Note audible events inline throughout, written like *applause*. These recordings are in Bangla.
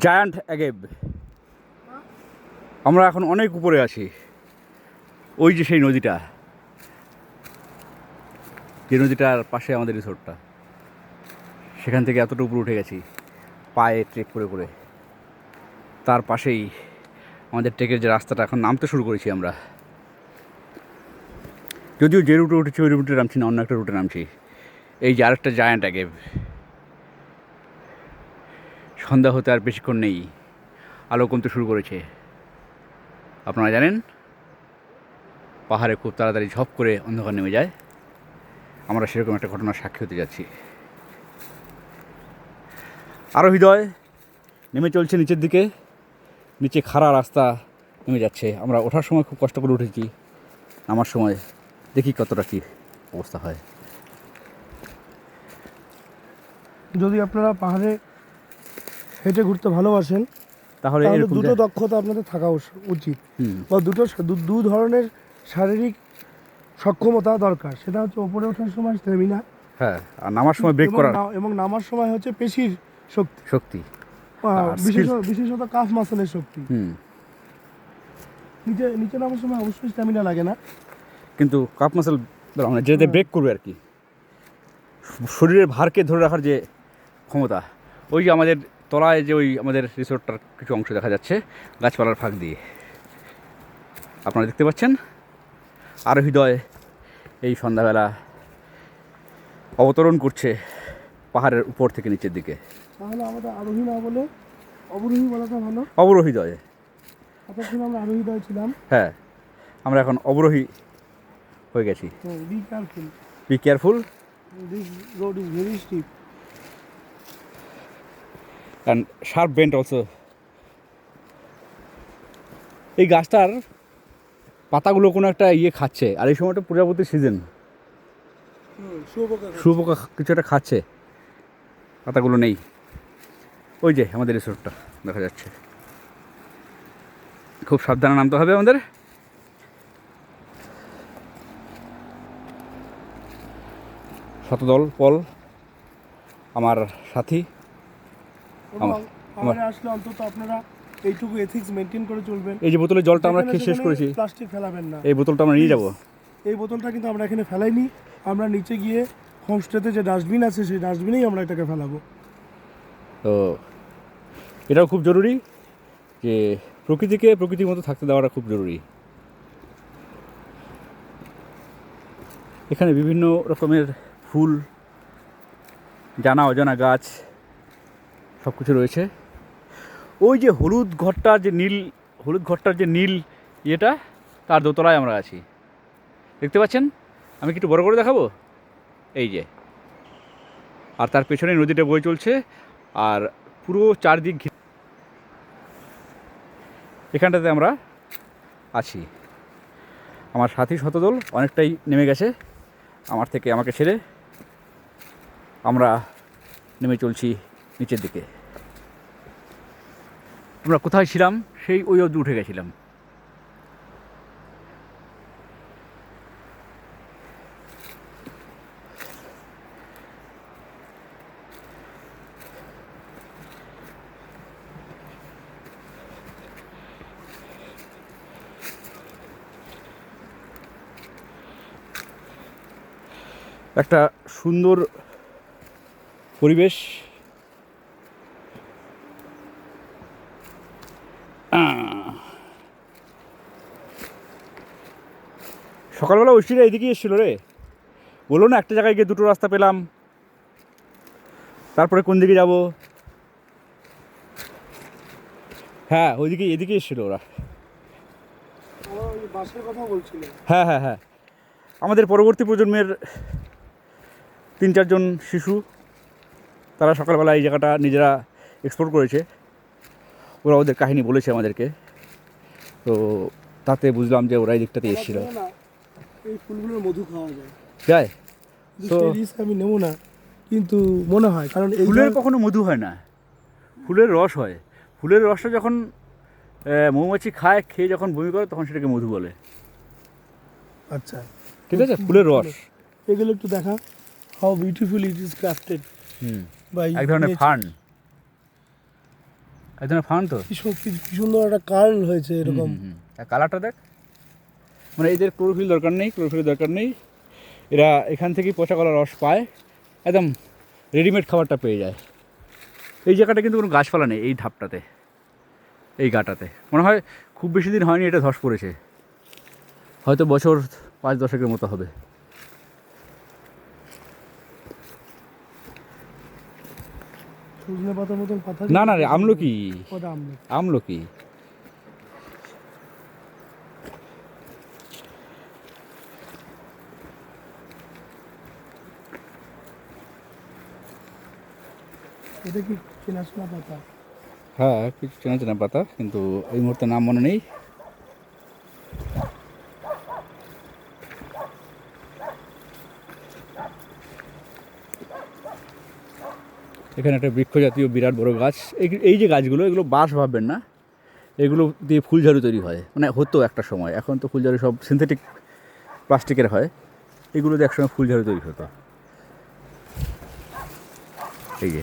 জায়ান্ট অ্যাগেব আমরা এখন অনেক উপরে আছি। ওই যে সেই নদীটা। যে নদীটার পাশে আমাদের রিসোর্টটা। সেখান থেকে এতটা উপরে উঠে গেছি, পায়ে ট্রেক করে করে। তার পাশেই আমাদের ট্রেকের যে রাস্তাটা, এখন নামতে শুরু করেছি আমরা। যদিও যে রুটে উঠেছি, ওই রুটে নামছি না, অন্য একটা রুটে নামছি। এই যে আরেকটা জায়ান্ট অ্যাগেব সন্ধ্যা হতে আর বেশিক্ষণ নেই। আলো কমতে শুরু করেছে। আপনারা জানেন, পাহাড়ে খুব তাড়াতাড়ি ঝপ করে অন্ধকার নেমে যায়। আমরা সেরকম একটা ঘটনার সাক্ষী হতে যাচ্ছি। আরও হৃদয় নেমে চলছে নিচের দিকে। নিচে খাড়া রাস্তা নেমে যাচ্ছে। আমরা ওঠার সময় খুব কষ্ট করে উঠেছি। নামার সময় দেখি কতটা কী অবস্থা হয়। যদি আপনারা পাহাড়ে হেঁটে ঘুরতে ভালোবাসেন তাহলে দুটো দক্ষতা আপনাদের থাকা উচিত। বা দুটো দু- ধরনের শারীরিক সক্ষমতা দরকার। সেটা হচ্ছে ওপরে ওঠার সময় স্টেমিনা হ্যাঁ আর নামার সময় ব্রেক করার। এবং নামার সময় হচ্ছে পেশির শক্তি। শক্তি। বিশেষত কাফ মাসলের শক্তি। হুম। নিচে নিচে নামার সময় অবশ্যই স্ট্যামিনা লাগে না। কিন্তু কাপ মাসেল মানে যেতে ব্রেক করবে আর কি। শরীরের ভারকে ধরে রাখার যে ক্ষমতা ওই যে আমাদের তলায় যে ওই আমাদের রিসোর্টটার কিছু অংশ দেখা যাচ্ছে গাছপালার ফাঁক দিয়ে। আপনারা দেখতে পাচ্ছেন? আর হৃদয় এই সন্ধ্যাবেলা অবতরণ করছে পাহাড়ের উপর থেকে নিচের দিকে। তাহলে আমাদের আরোহী না বলে অবরোহী বলাটা ভালো? অবরোহৃদয়ে এতক্ষণ আমরা আরোহী দয় ছিলাম। হ্যাঁ আমরা এখন অবরোহী হয়ে গেছি। Be careful be careful this road is very steep and sharp bent also এই গাছটার পাতাগুলো কোনো একটা ইয়ে খাচ্ছে আর এই সময়টা প্রজাপতির সিজন শুয়োপোকা কিছু একটা খাচ্ছে পাতাগুলো নেই। ওই যে আমাদের রিসোর্টটা দেখা যাচ্ছে। খুব সাবধানে নামতে হবে আমাদের। শতদল পল আমার সাথী। আসলে অন্তত আপনারা এইটুকু এথিক্স মেনটেন করে চলবেন। এই যে বোতলের জলটা আমরা খেয়ে শেষ করেছি। প্লাস্টিক ফেলাবেন না। এই বোতলটা আমরা নিয়ে যাব। এই বোতলটা কিন্তু আমরা এখানে ফেলাইনি। আমরা নিচে গিয়ে হোমস্টেতে যে ডাস্টবিন আছে সেই ডাস্টবিনেই আমরা এটাকে ফেলাবো। তো এটাও খুব জরুরি যে প্রকৃতিকে প্রকৃতির মতো থাকতে দেওয়াটা খুব জরুরি। এখানে বিভিন্ন রকমের ফুল জানা অজানা গাছ সব কিছু রয়েছে। ওই যে হলুদ ঘরটার যে নীল, হলুদ ঘরটার যে নীল ইয়েটা, তার দোতলায় আমরা আছি। দেখতে পাচ্ছেন? আমি কি একটু বড় করে দেখাবো? এই যে। আর তার পেছনে নদীটা বয়ে চলছে, আর পুরো চারদিক এখানটাতে আমরা আছি। আমার সাথী শতদল অনেকটাই নেমে গেছে, আমার থেকে আমাকে ছেড়ে আমরা নেমে চলছি। নিচের দিকে। আমরা কোথায় ছিলাম? সেই ওই অবধি উঠে গেছিলাম। একটা সুন্দর পরিবেশ আহ। সকালবেলা ঐশ্বরিয়া এদিকেই এসেছিল রে। বলল না, একটা জায়গায় গিয়ে দুটো রাস্তা পেলাম। তারপরে কোন দিকে যাব? হ্যাঁ ওইদিকে এদিকে এসেছিল ওরা। হ্যাঁ হ্যাঁ হ্যাঁ। আমাদের পরবর্তী প্রজন্মের তিন চারজন শিশু, তারা সকালবেলা এই জায়গাটা নিজেরা এক্সপ্লোর করেছে। ওরা ওদের কাহিনী বলেছে আমাদেরকে। তো তাতে বুঝলাম যে ওরা এই দিকটাতে এসেছিল। এই ফুলগুলোর মধু খাওয়া যায়। যায়? তো- আমি নেব না কিন্তু মনে হয় কারণ এই ফুলের কখনো মধু হয় না। ফুলের রস হয়। ফুলের রসটা যখন আহ, মৌমাছি খায় খেয়ে যখন বমি করে তখন সেটাকে মধু বলে। আচ্ছা। ঠিক আছে? ফুলের রস। এগুলো একটু দেখা। How beautiful it is crafted hmm. By এক ধরনের ফান এই ধরনের ফান তো? কি সুন্দর একটা কার্ল হয়েছে এরকম। কালারটা দেখ। মানে এদের ক্লোরোফিল দরকার নেই ক্লোরোফিল দরকার নেই। এরা এখান থেকেই পচা কলার রস পায় একদম রেডিমেড খাবারটা পেয়ে যায়। এই জায়গাটা কিন্তু কোনো গাছপালা নেই এই ধাপটাতে এই গাটাতে। মনে হয় খুব বেশি দিন হয়নি এটা ধস পড়েছে। হয়তো বছর পাঁচ দশকের মতো হবে। না না রে আমলকি। আমলকি। হ্যাঁ কিছু চেনা চেনা পাতা, কিন্তু এই মুহূর্তে নাম মনে নেই। এখানে একটা বৃক্ষ জাতীয় বিরাট বড় গাছ। এই- এই যে গাছগুলো, এগুলো বাঁশ ভাববেন না। এগুলো দিয়ে ফুলঝাড়ু তৈরি হয়। মানে হতো একটা সময়, এখন তো ফুলঝাড়ু সব সিনথেটিক প্লাস্টিকের হয়। এগুলো দিয়ে একসময় ফুলঝাড়ু তৈরি হতো। এই যে।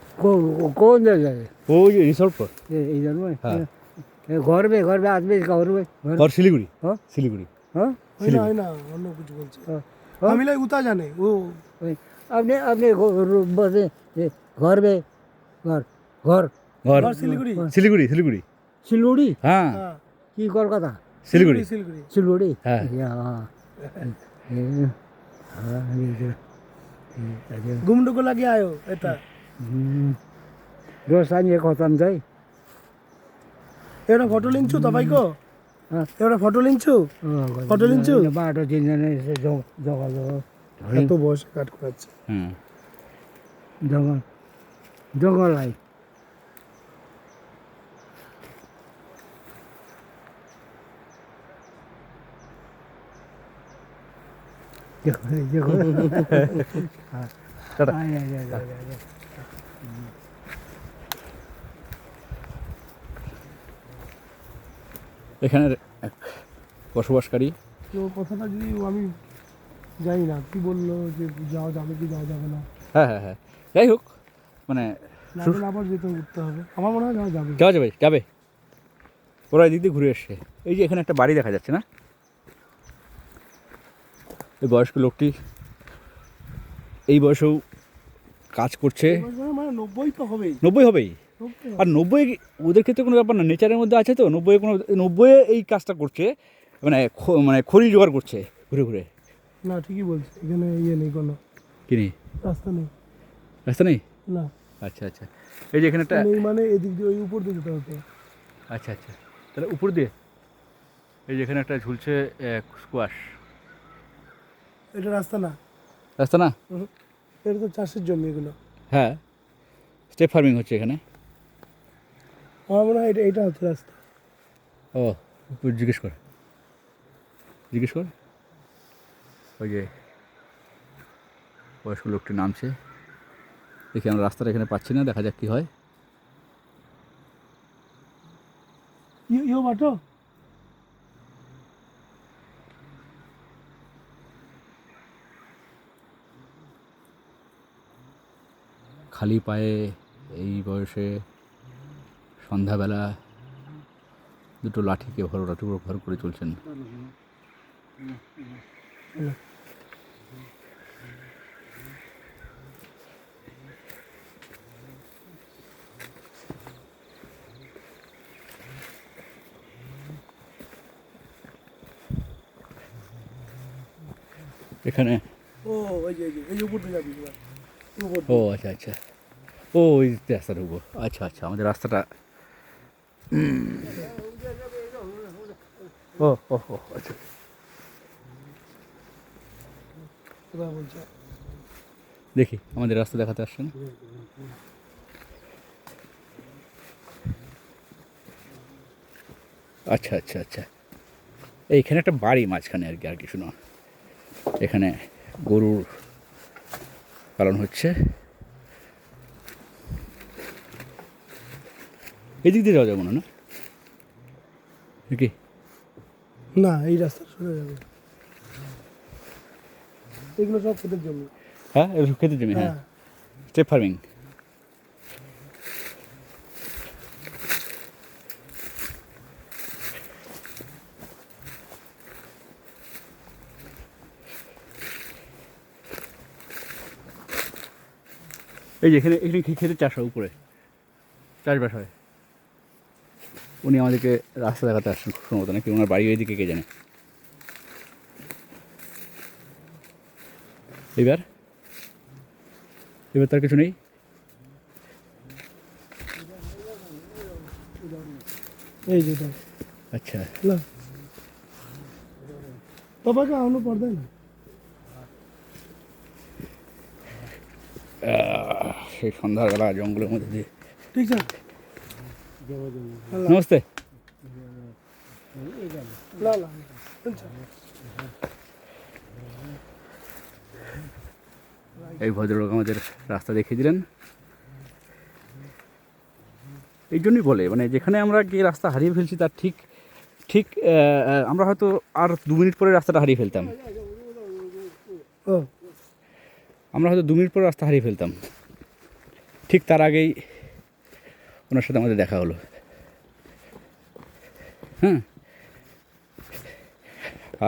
कौन जाए वो ये रिसोर्ट पर ये इधर में हाँ। ये घर में घर में आदमी का घर में घर और सिलीगुड़ी हाँ? सिलीगुड़ी हाँ होइन होइन अन्य कुछ बोल्छ हाँ। हामीलाई उता जाने हो वही। अपने अपने घ- बसे ये घर में घर घर और घर सिलगढी सिलीगुड़ी सिलीगुड़ी सिलगढी हाँ हाँ, कि कलकत्ता सिलीगुड़ी सिलगढी सिलगढी हाँ। यहाँ ए, हाँ, ये जो- ये जो- घुम्नुको लागि हम्म। दोस्तानी खतम चाहिँ एउटा फोटो लिन्छु तपाईँको। एउटा फोटो लिन्छु फोटो लिन्छु? बाटो चिन्दैन जग्गा जग्गा बस काठको जङ्गल जङ्गललाई *laughs* देखो, देखो। *laughs* টাটা। আয়, আয়, আয়, আয়, আয়, আয়। এখানে এক বসবাসকারী। তো কথাটা যদি আমি জানি না কি বলল যে যাওয়া যাবে কি যাওয়া যাবে না? হ্যাঁ হ্যাঁ হ্যাঁ। যাই হোক মানে না হলে আবার যেতে উঠতে হবে। আমার মনে হয় যাওয়া যাবে। যাওয়া যাবে যাবে। ওরা এদিক দিয়ে ঘুরে এসছে। এই যে এখানে একটা বাড়ি দেখা যাচ্ছে না? এই বয়স্ক লোকটি এই বয়সেও কাজ করছে। মানে নব্বই তো হবেই। নব্বই হবেই? আর নব্বই ওদের ক্ষেত্রে কোনো ব্যাপার না নেচারের মধ্যে আছে তো নব্বই কোনো নব্বই এই কাজটা করছে মানে মানে খড়ি জোগাড় করছে ঘুরে ঘুরে। না ঠিকই বলছি এখানে ইয়ে নেই কোনো। কিনি রাস্তা নেই। রাস্তা নেই? না। আচ্ছা আচ্ছা। এই যে এখানে একটা নেই মানে এদিক দিয়ে ওই উপর দিয়ে যেতে হতো আচ্ছা আচ্ছা। তাহলে উপর দিয়ে? এই যে এখানে একটা ঝুলছে স্কোয়াশ এটা রাস্তা না। রাস্তা না? এটা তো চাষের জমি এগুলো। হ্যাঁ। স্টেপ ফার্মিং হচ্ছে এখানে। আমার মনে হয় এটা এটা হচ্ছে রাস্তা। ও জিজ্ঞেস কর। জিজ্ঞেস কর। ওই যে বয়স্ক লোকটি নামছে। দেখি আমরা রাস্তাটা এখানে পাচ্ছি না দেখা যাক কী হয়। ইয়ো বাটো। খালি পায়ে এই বয়সে সন্ধ্যাবেলা দুটো লাঠিকে ভর লাঠি ভর করে চলছেন। এখানে ও ওই যে এই যে এই যে উপর দিয়ে যাবি ও আচ্ছা আচ্ছা। ও ওই রাস্তা ঢুকবো আচ্ছা আচ্ছা আমাদের রাস্তাটা। ও ও আচ্ছা। দেখি, আমাদের রাস্তা দেখাতে আসছেন। আচ্ছা আচ্ছা আচ্ছা। এইখানে একটা বাড়ি মাঝখানে আর কি, আর কিছু না। এখানে গরুর পালন হচ্ছে। এদিক দিয়ে যাওয়া যাবে না না? কি? না এই রাস্তা সোজা যাবে। এগুলো সব খেতের জমি। হ্যাঁ এগুলো খেতে জমি হ্যাঁ। হ্যাঁ। Step farming. এই যে এখানে এখানে খেতে চাষ হয় উপরে। চাষবাস হয়। উনি আমাদেরকে রাস্তা দেখাতে আসছেন খুব সম্ভবত নাকি? ওনার বাড়ি ওইদিকে কে জানে? এবার? এবার তার কিছু নেই? এই আচ্ছা। সেই সন্ধ্যাবেলা জঙ্গলের মধ্যে দিয়ে। ঠিক আছে। নমস্তে না না আচ্ছা এই ভদ্রলোক আমাদের রাস্তা দেখিয়ে দিলেন। এই জন্যই বলে মানে যেখানে আমরা গিয়ে রাস্তা হারিয়ে ফেলছি তার ঠিক ঠিক আমরা হয়তো আর দু মিনিট পরে রাস্তাটা হারিয়ে ফেলতাম। আমরা হয়তো দু মিনিট পরে রাস্তা হারিয়ে ফেলতাম। ঠিক তার আগেই ওনার সাথে আমাদের দেখা হলো। হ্যাঁ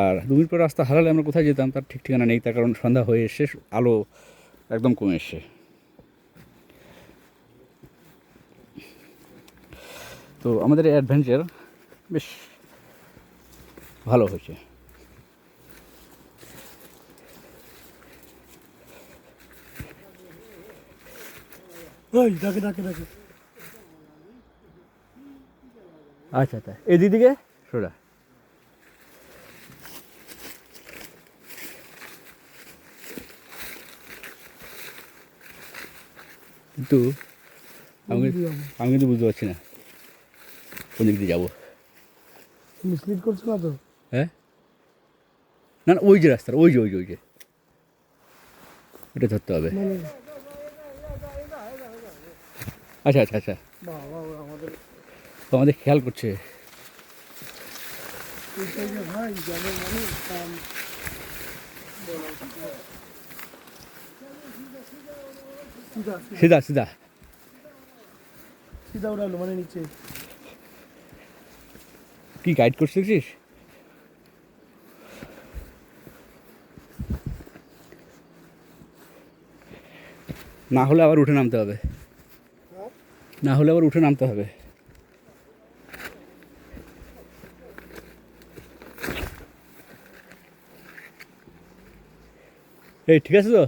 আর দু মিনিট পরে রাস্তা হারালে আমরা কোথায় যেতাম তার ঠিক ঠিকানা নেই, তার কারণ সন্ধ্যা হয়ে এসে আলো একদম কমে এসছে। তো আমাদের অ্যাডভেঞ্চার বেশ ভালো হয়েছে। ডাকে ডাকে ডাকে। আচ্ছা আচ্ছা এই দিদিকে সোজা। কিন্তু আমি দিকে। আমি কিন্তু বুঝতে পারছি না। কোন দিক দিয়ে যাব? মিসলিড করছ না তো? হ্যাঁ? না না ওই যে রাস্তাটা ওই যে ওই যে ওই যে। ওটা ধরতে হবে। মানে আচ্ছা আচ্ছা আচ্ছা। বাবা আমাদের আমাদের খেয়াল করছে। সিধা সিধা। সিধা উড়ালো মানে নিচে। কি গাইড করছিস দেখছিস না হলে আবার উঠে নামতে হবে। না হলে আবার উঠে নামতে হবে। এই, ঠিক আছে তো?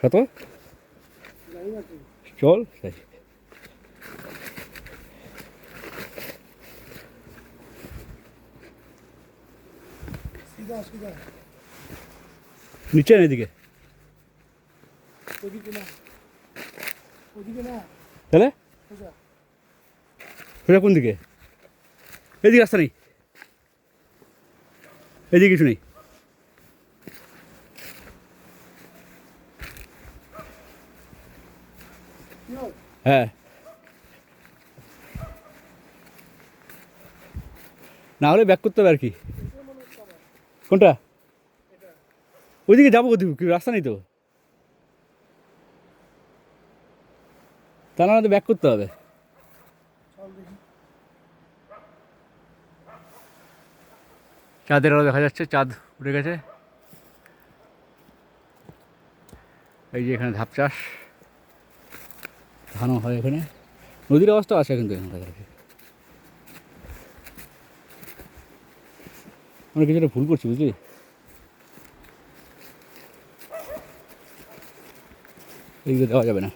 কত চল, তাই। নিচে না এদিকে? তাহলে? কোন দিকে? এদিকে রাস্তা নেই। এদিকে কিছু নেই। হ্যাঁ। না হলে ব্যাক করতে হবে আর কি। কোনটা? ওইদিকে যাব কি রাস্তা নেই তো। তা না ব্যাক করতে হবে চল দেখি চাঁদের আলো দেখা যাচ্ছে, চাঁদ উঠে গেছে। এই যে এখানে ধাপ চাষ ধানও হয় এখানে। নদীর অবস্থা আছে কিন্তু এখানে কাছাকাছি আমরা কিছুটা ভুল করছি, বুঝলি? এইগুলো দেওয়া যাবে না।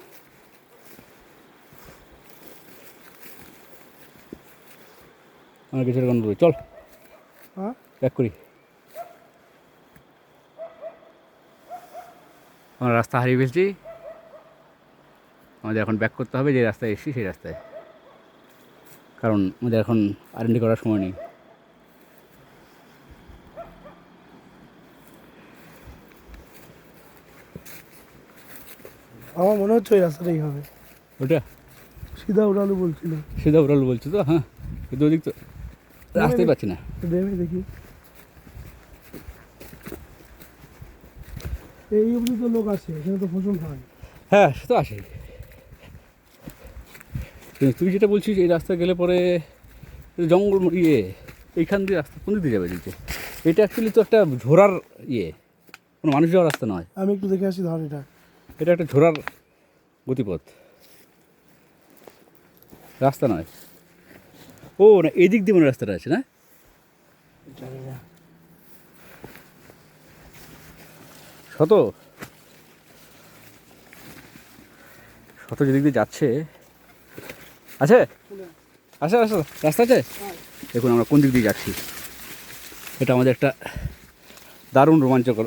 আমরা কিছুটা গন্ডগোল চল। হ্যাঁ? ব্যাক করি। আমরা রাস্তা হারিয়ে ফেলছি। আমাদের এখন ব্যাক করতে হবে যে রাস্তায় এসেছি সেই রাস্তায়। কারণ আমাদের এখন আরেন্ডি করার সময় নেই। আমার মনে হচ্ছে ওই রাস্তাটাই হবে। ওটা? সিধা উড়ালু বলছিল। সিধা উড়ালু বলছো তো? হ্যাঁ কিন্তু ওদিক তো। রাস্তাই পাচ্ছি না। দেখি। এই অবধি তো লোক আছে এখানে তো ফসল হয়। হ্যাঁ সে তো আসে তুই যেটা বলছিস এই রাস্তা গেলে পরে জঙ্গল ইয়ে এইখান দিয়ে রাস্তা কোন দিক যাবে দিকে? এটা অ্যাকচুয়ালি তো একটা ঝোড়ার ইয়ে কোনো মানুষ যাওয়ার রাস্তা নয়। আমি একটু দেখে আসি ধর এটা। এটা একটা ঝোড়ার গতিপথ। রাস্তা নয়। ও না এই দিক দিয়ে মনে রাস্তাটা আছে না? জানি না। শত? শত যেদিক দিয়ে যাচ্ছে। আছে? আসো আসো রাস্তা আছে? দেখুন আমরা কোন দিক দিয়ে যাচ্ছি। এটা আমাদের একটা দারুণ রোমাঞ্চকর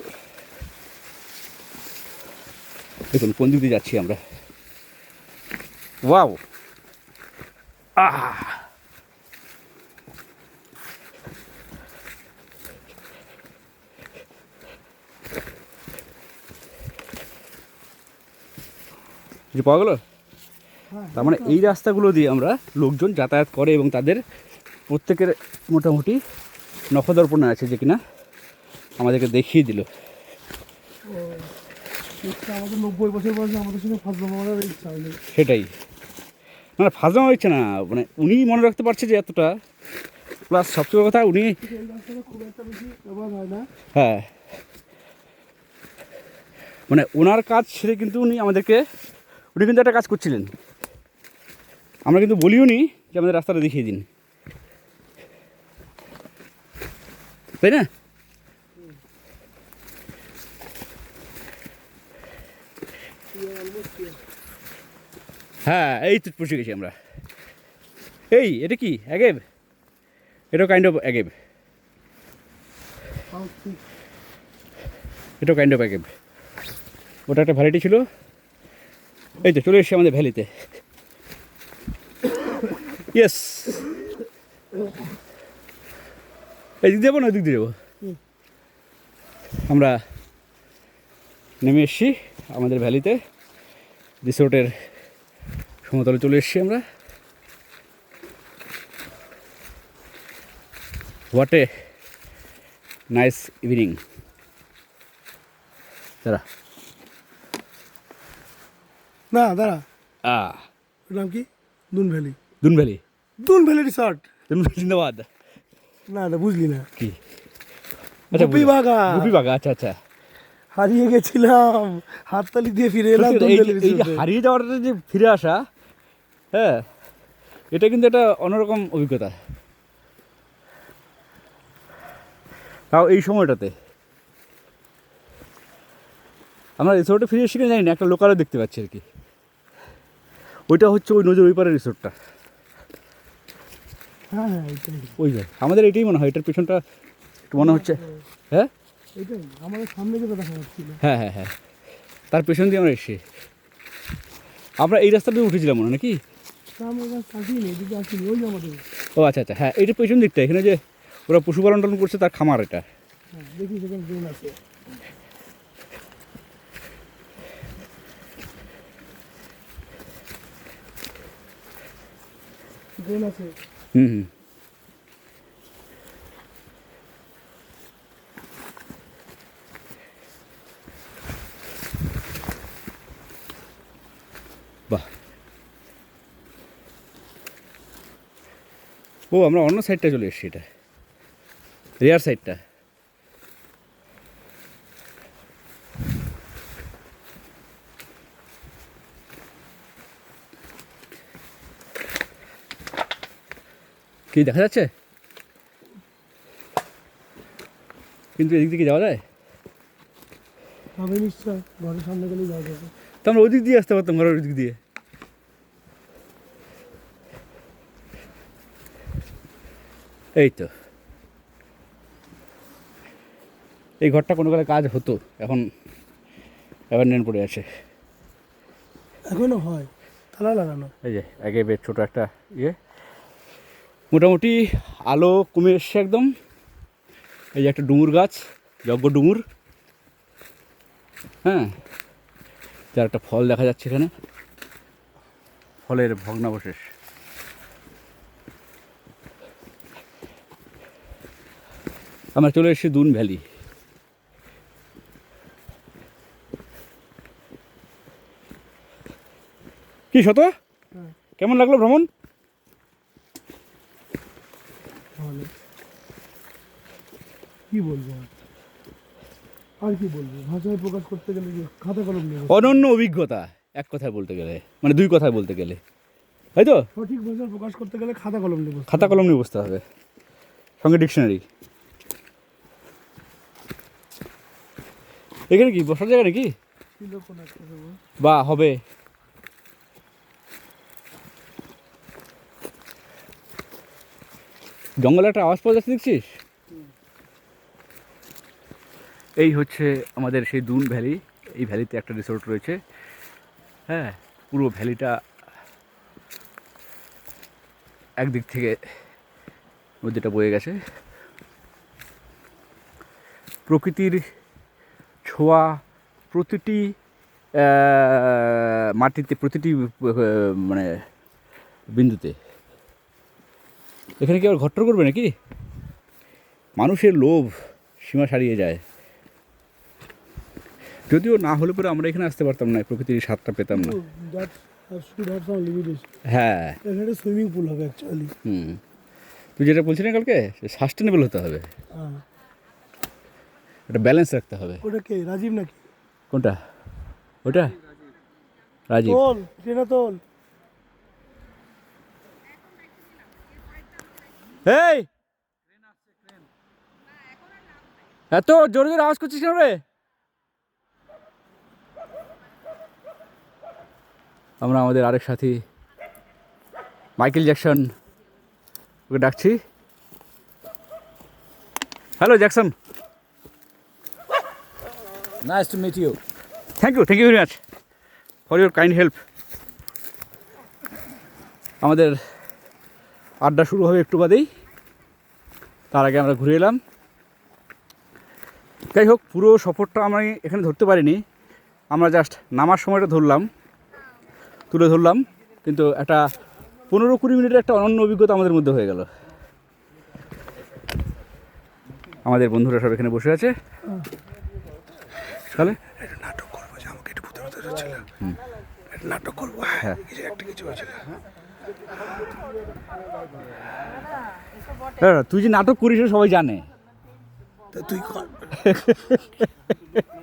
দেখুন, কোন দিক দিয়ে যাচ্ছি আমরা? ওয়াও! আহ! কিছু পাওয়া গেলো? তার মানে এই রাস্তাগুলো দিয়ে আমরা লোকজন যাতায়াত করে এবং তাদের প্রত্যেকের মোটামুটি নখদর্পণে আছে যে কিনা আমাদেরকে দেখিয়ে দিল। আমাদের নব্বই বছর বয়সে আমাদের সঙ্গে ফাজলা মারার ইচ্ছা হয়নি সেটাই। মানে না ফাজলামো ইচ্ছে না মানে উনি মনে রাখতে পারছে যে এতটা। প্লাস সবচেয়ে কথা উনি হ্যাঁ। মানে ওনার কাজ ছেড়ে কিন্তু উনি আমাদেরকে উনি কিন্তু একটা কাজ করছিলেন। আমরা কিন্তু বলিও নি যে আমাদের রাস্তাটা দেখিয়ে দিন। তাই না? হ্যাঁ এই তো পৌঁছে গেছি আমরা। এই, এটা কি? অ্যাগেব? এটা কাইন্ড অফ অ্যাগেব। এটা কাইন্ড অফ অ্যাগেব। ওটা একটা ভ্যারাইটি ছিল। এই তো চলে এসেছি আমাদের ভ্যালিতে। ইয়েস এই দিক দিয়ে যাব না দিক দিয়ে যাব? আমরা নেমে এসেছি আমাদের ভ্যালিতে। রিসোর্টের সমতলে চলে এসেছি আমরা। হোয়াট এ নাইস ইভিনিং দাঁড়া। না দাঁড়া। আ। ওর নাম কি? দুন ভ্যালি দুন ভ্যালি দুন ভ্যালি রিসর্ট দুন ভ্যালি জিন্দাবাদ না এটা বুঝলি না। কি? গুপি বাগা। গুপি বাগা আচ্ছা আচ্ছা। হারিয়ে গেছিলাম। হাততালি দিয়ে ফিরে এলাম এই যে- হারিয়ে যাওয়াটা যে ফিরে আসা হ্যাঁ এটা কিন্তু একটা অন্যরকম অভিজ্ঞতা। তাও এই সময়টাতে। আমরা রিসোর্টে ফিরে এসে জানি না একটা লোকালও দেখতে পাচ্ছি আর কি। ওইটা হচ্ছে ওই নদীর ওই পারের রিসোর্টটা হ্যাঁ ওই যায় আমাদের এটাই মনে হয় এটার পিছনটা একটু মনে হচ্ছে। হ্যাঁ? এটাই আমাদের সামনে যেটা দেখা যাচ্ছিল। হ্যাঁ হ্যাঁ হ্যাঁ। তার পেছন দিয়ে আমরা এসে আমরা এই রাস্তা দিয়ে উঠেছিলাম মনে নাকি? ও আচ্ছা আচ্ছা হ্যাঁ এটা পেছন দিকটা এখানে যে ওরা পশুপালন টালন করছে তার খামার এটা। হ্যাঁ দেখি সেখানে আছে। হুম হুম। বাহ। ও আমরা অন্য সাইডটা চলে এসেছি এটা। রেয়ার সাইডটা কি দেখা যাচ্ছে কিন্তু এদিক দিকে যাওয়া যায় নিশ্চয় ঘরের সামনে গেলেই যাওয়া যাবে তো আমরা ওই দিক দিয়ে আসতে পারতাম ঘরের ওদিক দিয়ে এই তো এই ঘরটা কোনো কালে কাজ হতো এখন অ্যাবান্ডেন্ট পড়ে আছে এখনও হয় তালা লাগানো এই যে আগে বেশ ছোটো একটা ইয়ে মোটামুটি আলো কমে এসছে একদম। এই যে একটা ডুমুর গাছ যজ্ঞ ডুমুর। হ্যাঁ যার একটা ফল দেখা যাচ্ছে এখানে। ফলের ভগ্নাবশেষ। আমরা চলে এসেছি দুন ভ্যালি। কি শত কেমন লাগল ভ্রমণ তাহলে কি বলব? আর? কি বলব? ভাষায় প্রকাশ করতে গেলে খাতা কলম অনন্য অভিজ্ঞতা এক কথায় বলতে গেলে। মানে দুই কথায় বলতে গেলে। তাই তো? সঠিক ভাষায় প্রকাশ করতে গেলে খাতা কলম নেব খাতা কলম নিয়ে বসতে হবে। সঙ্গে ডিকশনারি। এখানে কি? বসার জায়গা নাকি? বা হবে। জঙ্গলে একটা আওয়াজ পাওয়া যাচ্ছে দেখছিস? এই হচ্ছে আমাদের সেই দুন ভ্যালি। এই ভ্যালিতে একটা রিসোর্ট রয়েছে। হ্যাঁ পুরো ভ্যালিটা একদিক থেকে নদীটা বয়ে গেছে। প্রকৃতির ছোঁয়া প্রতিটি মাটিতে, প্রতিটি মানে বিন্দুতে। এখানে কি আবার ঘট্টর করবে নাকি? মানুষের লোভ সীমা ছাড়িয়ে যায়। যদিও না হলে পরে আমরা এখানে আসতে পারতাম না প্রকৃতির স্বাদটা পেতাম না। লিমিটেশন হ্যাঁ। এখানে সুইমিং পুল হবে অ্যাকচুয়ালি হুম। তুই যেটা বলছিলি না কালকে সাস্টেনেবল হতে হবে। হ্যাঁ। একটা ব্যালেন্স রাখতে হবে। ওটা কে? রাজীব নাকি? কোনটা? ওটা? রাজীব। তোল ট্রেনে তোল। এই! এত জোরে জোরে আওয়াজ করছিস কেন রে? আমরা আমাদের আরেক সাথী মাইকেল জ্যাকসন ওকে ডাকছি। Hello Jackson. Nice to meet you thank you thank you very much for your kind help আমাদের আড্ডা শুরু হবে একটু বাদেই। তার আগে আমরা ঘুরে এলাম। যাই হোক পুরো সফরটা আমরা এখানে ধরতে পারিনি। আমরা জাস্ট নামার সময়টা ধরলাম। তুলে ধরলাম কিন্তু একটা পনেরো কুড়ি মিনিটের একটা অনন্য অভিজ্ঞতা আমাদের মধ্যে হয়ে গেল। আমাদের বন্ধুরা সব এখানে বসে আছে। তাহলে? নাটক করব যে আমাকে একটু ভূতের ভূতের ছিল নাটক করব। হ্যাঁ। যে একটা কিছু হয়েছিল। হ্যাঁ, তুই যে নাটক করিস সবাই জানে। তা তুই কর। *laughs*